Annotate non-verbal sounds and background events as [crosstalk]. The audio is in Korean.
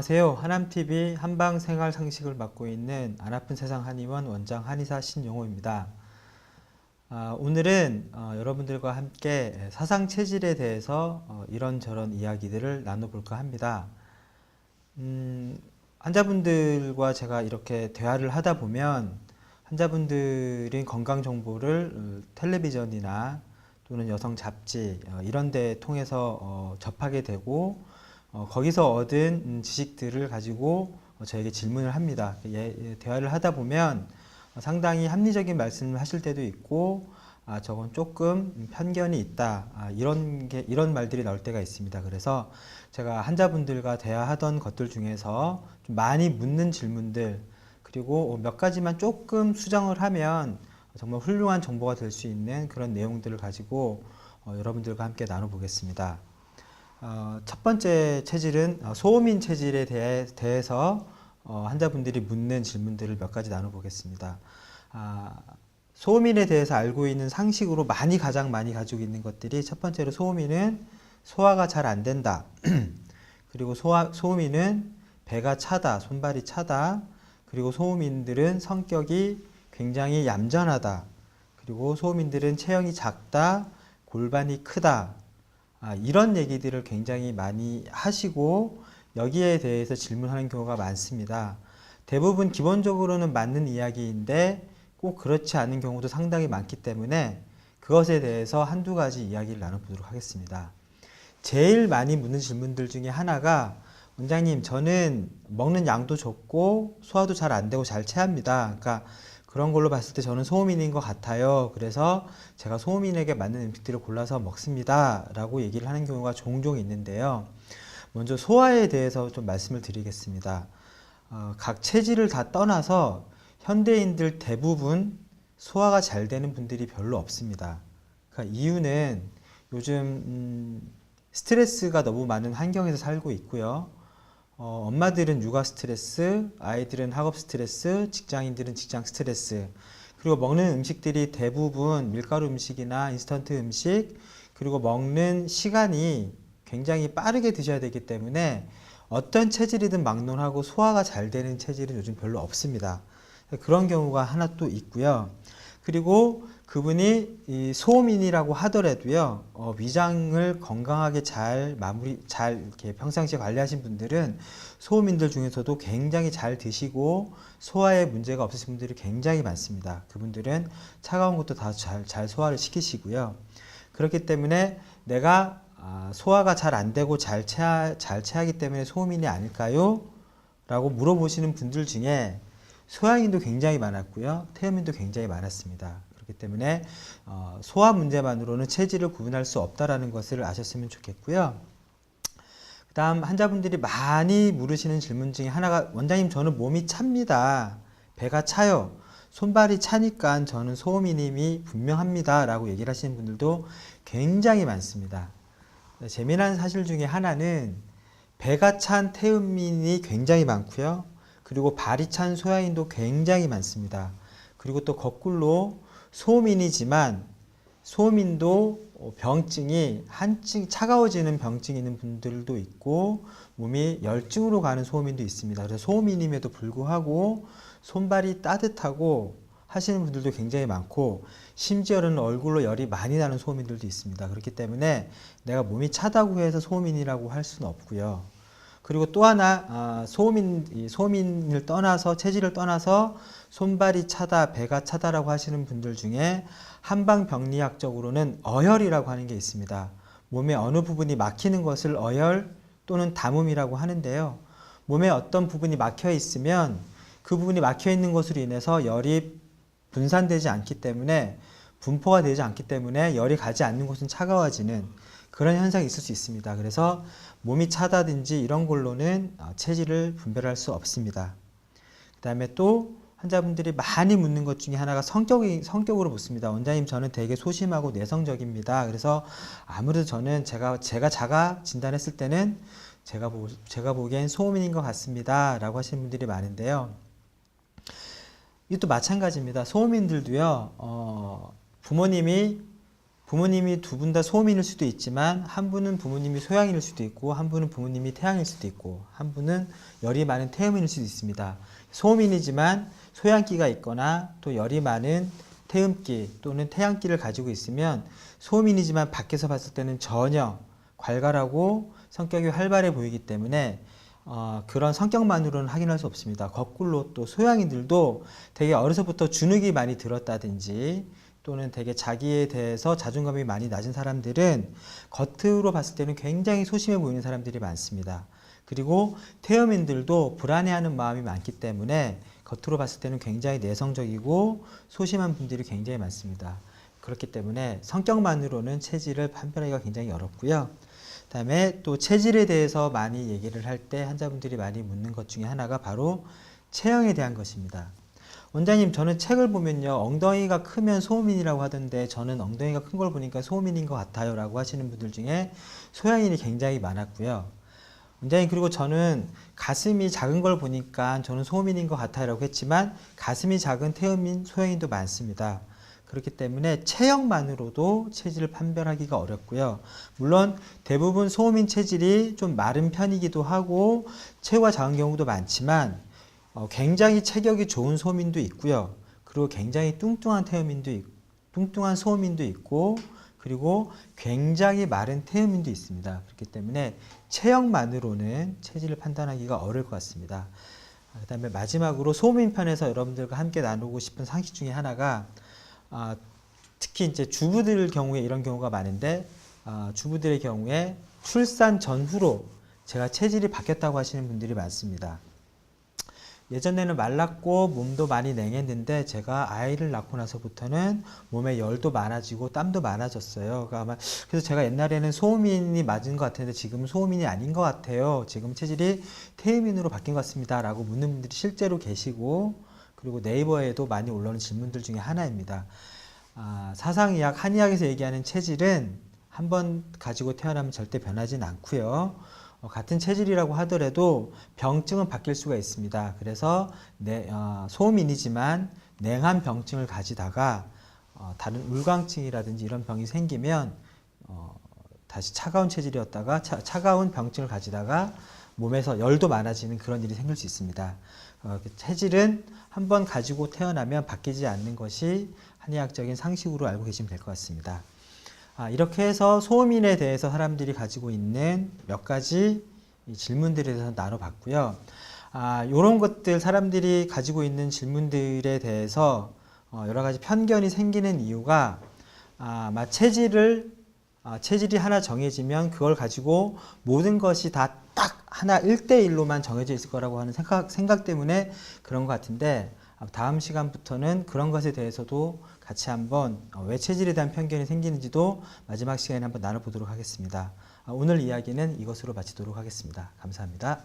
안녕하세요. 하남TV 한방생활 상식을 맡고 있는 안아픈 세상 한의원 원장 한의사 신용호입니다. 아, 오늘은 어, 여러분들과 함께 사상 체질에 대해서 어, 이런저런 이야기들을 나눠볼까 합니다. 음, 환자분들과 제가 이렇게 대화를 하다 보면 환자분들이 건강 정보를 어, 텔레비전이나 또는 여성 잡지 어, 이런 데 통해서 어, 접하게 되고 어, 거기서 얻은 음, 지식들을 가지고 어, 저에게 질문을 합니다. 예, 예, 대화를 하다 보면 어, 상당히 합리적인 말씀을 하실 때도 있고 아, 저건 조금 편견이 있다. 아, 이런 게 이런 말들이 나올 때가 있습니다. 그래서 제가 환자분들과 대화하던 것들 중에서 좀 많이 묻는 질문들 그리고 몇 가지만 조금 수정을 하면 정말 훌륭한 정보가 될 수 있는 그런 내용들을 가지고 어, 여러분들과 함께 나눠보겠습니다. 어, 첫 번째 체질은 어, 소음인 체질에 대해, 대해서 어, 환자분들이 묻는 질문들을 몇 가지 나눠보겠습니다. 아, 소음인에 대해서 알고 있는 상식으로 많이 가장 많이 가지고 있는 것들이 첫 번째로 소음인은 소화가 잘 안 된다. [clears throat] 그리고 소화, 소음인은 배가 차다, 손발이 차다. 그리고 소음인들은 성격이 굉장히 얌전하다. 그리고 소음인들은 체형이 작다, 골반이 크다. 아, 이런 얘기들을 굉장히 많이 하시고 여기에 대해서 질문하는 경우가 많습니다. 대부분 기본적으로는 맞는 이야기인데 꼭 그렇지 않은 경우도 상당히 많기 때문에 그것에 대해서 한두 가지 이야기를 나눠보도록 하겠습니다. 제일 많이 묻는 질문들 중에 하나가 원장님 저는 먹는 양도 적고 소화도 잘 안 되고 잘 체합니다. 그러니까 그런 걸로 봤을 때 저는 소음인인 것 같아요. 그래서 제가 소음인에게 맞는 음식들을 골라서 먹습니다. 라고 얘기를 하는 경우가 종종 있는데요. 먼저 소화에 대해서 좀 말씀을 드리겠습니다. 어, 각 체질을 다 떠나서 현대인들 대부분 소화가 잘 되는 분들이 별로 없습니다. 그러니까 이유는 요즘 음, 스트레스가 너무 많은 환경에서 살고 있고요. 어, 엄마들은 육아 스트레스, 아이들은 학업 스트레스, 직장인들은 직장 스트레스, 그리고 먹는 음식들이 대부분 밀가루 음식이나 인스턴트 음식, 그리고 먹는 시간이 굉장히 빠르게 드셔야 되기 때문에 어떤 체질이든 막론하고 소화가 잘 되는 체질은 요즘 별로 없습니다. 그런 경우가 하나 또 있고요. 그리고 그분이 이 소음인이라고 하더라도요, 어, 위장을 건강하게 잘 마무리, 잘 이렇게 평상시에 관리하신 분들은 소음인들 중에서도 굉장히 잘 드시고 소화에 문제가 없으신 분들이 굉장히 많습니다. 그분들은 차가운 것도 다잘잘 소화를 시키시고요. 그렇기 때문에 내가 아, 소화가 잘 안 되고 잘 체하, 잘 체하기 때문에 소음인이 아닐까요? 라고 물어보시는 분들 중에 소양인도 굉장히 많았고요. 태음인도 굉장히 많았습니다. 그렇기 때문에 어, 소화 문제만으로는 체질을 구분할 수 없다라는 것을 아셨으면 좋겠고요. 그 다음 환자분들이 많이 물으시는 질문 중에 하나가 원장님 저는 몸이 찹니다. 배가 차요. 손발이 차니까 저는 소음이님이 분명합니다 라고 얘기를 하시는 분들도 굉장히 많습니다. 재미난 사실 중에 하나는 배가 찬 태음인이 굉장히 많고요. 그리고 발이 찬 소양인도 굉장히 많습니다. 그리고 또 거꾸로 소음인이지만 소음인도 병증이 한층 차가워지는 병증이 있는 분들도 있고 몸이 열증으로 가는 소음인도 있습니다. 그래서 소음인임에도 불구하고 손발이 따뜻하고 하시는 분들도 굉장히 많고 심지어는 얼굴로 열이 많이 나는 소음인들도 있습니다. 그렇기 때문에 내가 몸이 차다고 해서 소음인이라고 할 수는 없고요. 그리고 또 하나 아, 소음인 소음인을 떠나서 체질을 떠나서 손발이 차다 배가 차다라고 하시는 분들 중에 한방 병리학적으로는 어혈이라고 하는 게 있습니다. 몸의 어느 부분이 막히는 것을 어혈 또는 담음이라고 하는데요. 몸의 어떤 부분이 막혀 있으면 그 부분이 막혀 있는 것으로 인해서 열이 분산되지 않기 때문에 분포가 되지 않기 때문에 열이 가지 않는 곳은 차가워지는 그런 현상이 있을 수 있습니다. 그래서 몸이 차다든지 이런 걸로는 어, 체질을 분별할 수 없습니다. 그 다음에 또 환자분들이 많이 묻는 것 중에 하나가 성격이, 성격으로 묻습니다. 원장님, 저는 되게 소심하고 내성적입니다. 그래서 아무래도 저는 제가, 제가 자가 진단했을 때는 제가, 보, 제가 보기엔 소음인인 것 같습니다. 라고 하시는 분들이 많은데요. 이것도 마찬가지입니다. 소음인들도요, 어, 부모님이 부모님이 두 분 다 소음인일 수도 있지만 한 분은 부모님이 소양인일 수도 있고 한 분은 부모님이 태양일 수도 있고 한 분은 열이 많은 태음인일 수도 있습니다. 소음인이지만 소양기가 있거나 또 열이 많은 태음기 또는 태양기를 가지고 있으면 소음인이지만 밖에서 봤을 때는 전혀 괄괄하고 성격이 활발해 보이기 때문에 어, 그런 성격만으로는 확인할 수 없습니다. 거꾸로 또 소양인들도 되게 어려서부터 주눅이 많이 들었다든지 또는 되게 자기에 대해서 자존감이 많이 낮은 사람들은 겉으로 봤을 때는 굉장히 소심해 보이는 사람들이 많습니다. 그리고 태음인들도 불안해하는 마음이 많기 때문에 겉으로 봤을 때는 굉장히 내성적이고 소심한 분들이 굉장히 많습니다. 그렇기 때문에 성격만으로는 체질을 판별하기가 굉장히 어렵고요. 그다음에 또 체질에 대해서 많이 얘기를 할 때 환자분들이 많이 묻는 것 중에 하나가 바로 체형에 대한 것입니다. 원장님, 저는 책을 보면요, 엉덩이가 크면 소음인이라고 하던데, 저는 엉덩이가 큰 걸 보니까 소음인인 것 같아요. 라고 하시는 분들 중에 소양인이 굉장히 많았고요. 원장님, 그리고 저는 가슴이 작은 걸 보니까 저는 소음인인 것 같아요. 라고 했지만, 가슴이 작은 태음인, 소양인도 많습니다. 그렇기 때문에 체형만으로도 체질을 판별하기가 어렵고요. 물론 대부분 소음인 체질이 좀 마른 편이기도 하고 체구가 작은 경우도 많지만 어, 굉장히 체격이 좋은 소민도 있고요. 그리고 굉장히 뚱뚱한 태음인도 있, 뚱뚱한 소음인도 있고 그리고 굉장히 마른 태음인도 있습니다. 그렇기 때문에 체형만으로는 체질을 판단하기가 어려울 것 같습니다. 그 다음에 마지막으로 소민 편에서 여러분들과 함께 나누고 싶은 상식 중에 하나가 아, 특히 이제 주부들 경우에 이런 경우가 많은데 아, 주부들의 경우에 출산 전후로 제가 체질이 바뀌었다고 하시는 분들이 많습니다. 예전에는 말랐고 몸도 많이 냉했는데 제가 아이를 낳고 나서부터는 몸에 열도 많아지고 땀도 많아졌어요. 그러니까 아마 그래서 제가 옛날에는 소음인이 맞은 것 같은데 지금은 소음인이 아닌 것 같아요. 지금 체질이 태음인으로 바뀐 것 같습니다.라고 묻는 분들이 실제로 계시고 그리고 네이버에도 많이 올라오는 질문들 중에 하나입니다. 아, 사상의학, 한의학에서 얘기하는 체질은 한 번 가지고 태어나면 절대 변하진 않고요. 어, 같은 체질이라고 하더라도 병증은 바뀔 수가 있습니다. 그래서 내, 어, 소음인이지만 냉한 병증을 가지다가 어, 다른 울광증이라든지 이런 병이 생기면 어, 다시 차가운 체질이었다가 차, 차가운 병증을 가지다가 몸에서 열도 많아지는 그런 일이 생길 수 있습니다. 어, 그 체질은 한번 가지고 태어나면 바뀌지 않는 것이 한의학적인 상식으로 알고 계시면 될 것 같습니다. 아, 이렇게 해서 소음인에 대해서 사람들이 가지고 있는 몇 가지 이 질문들에 대해서 나눠봤고요. 아, 이런 것들 사람들이 가지고 있는 질문들에 대해서 어, 여러 가지 편견이 생기는 이유가 아, 아마 체질을 아, 체질이 하나 정해지면 그걸 가지고 모든 것이 다 딱 하나 1대1로만 정해져 있을 거라고 하는 생각, 생각 때문에 그런 것 같은데 아, 다음 시간부터는 그런 것에 대해서도 같이 한번 어, 왜 체질에 대한 편견이 생기는지도 마지막 시간에 한번 나눠보도록 하겠습니다. 아, 오늘 이야기는 이것으로 마치도록 하겠습니다. 감사합니다.